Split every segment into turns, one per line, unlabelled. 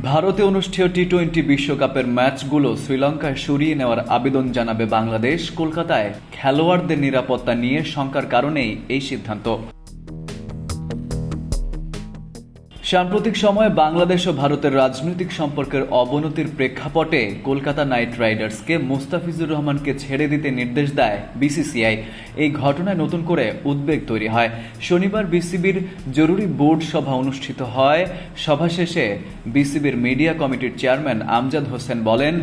ভারতে অনুষ্ঠেয় T twenty বিশ্বকাপের ম্যাচগুলো শ্রীলঙ্কায় সরিয়ে নেওয়ার আবেদন জানাবে বাংলাদেশ। কলকাতায় খেলোয়াড়দের নিরাপত্তা নিয়ে শঙ্কার কারণেই এই সিদ্ধান্ত। সাম্প্রতিক সময়ে বাংলাদেশ ও ভারতের রাজনৈতিক সম্পর্কের অবনতির প্রেক্ষাপটে কলকাতা নাইট রাইডার্সকে মোস্তাফিজুর রহমানকে ছেড়ে দিতে নির্দেশ দেয় বিসিসিআই। এই ঘটনায় নতুন করে উদ্বেগ তৈরি হয়। শনিবার বিসিবির জরুরি বোর্ড সভা অনুষ্ঠিত হয়। সভা শেষে বিসিবির মিডিয়া কমিটির চেয়ারম্যান আমজাদ হোসেন বলেন,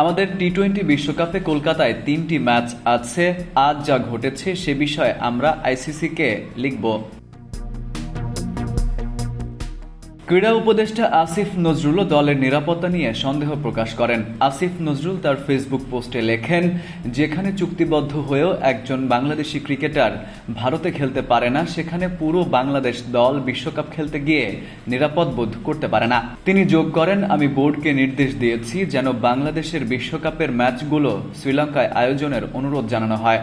আমাদের টি টোয়েন্টি বিশ্বকাপে কলকাতায় তিনটি ম্যাচ আছে। আজ যা ঘটেছে সে বিষয়ে আমরা আইসিসিকে লিখব। ক্রীড়া উপদেষ্টা আসিফ নজরুলও দলের নিরাপত্তা নিয়ে সন্দেহ প্রকাশ করেন। আসিফ নজরুল তার ফেসবুক পোস্টে লেখেন, যেখানে চুক্তিবদ্ধ হয়েও একজন বাংলাদেশি ক্রিকেটার ভারতে খেলতে পারে না, সেখানে পুরো বাংলাদেশ দল বিশ্বকাপ খেলতে গিয়ে নিরাপদ বোধ করতে পারে না। তিনি যোগ করেন, আমি বোর্ডকে নির্দেশ দিয়েছি যেন বাংলাদেশের বিশ্বকাপের ম্যাচগুলো শ্রীলঙ্কায় আয়োজনের অনুরোধ জানানো হয়।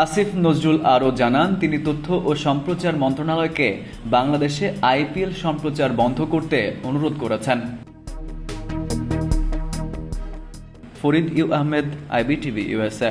আসিফ নজরুল আরও জানান, তিনি তথ্য ও সম্প্রচার মন্ত্রণালয়কে বাংলাদেশে আইপিএল সম্প্রচার বন্ধ করতে অনুরোধ করেছেন। Farid U Ahmed, IBTV USA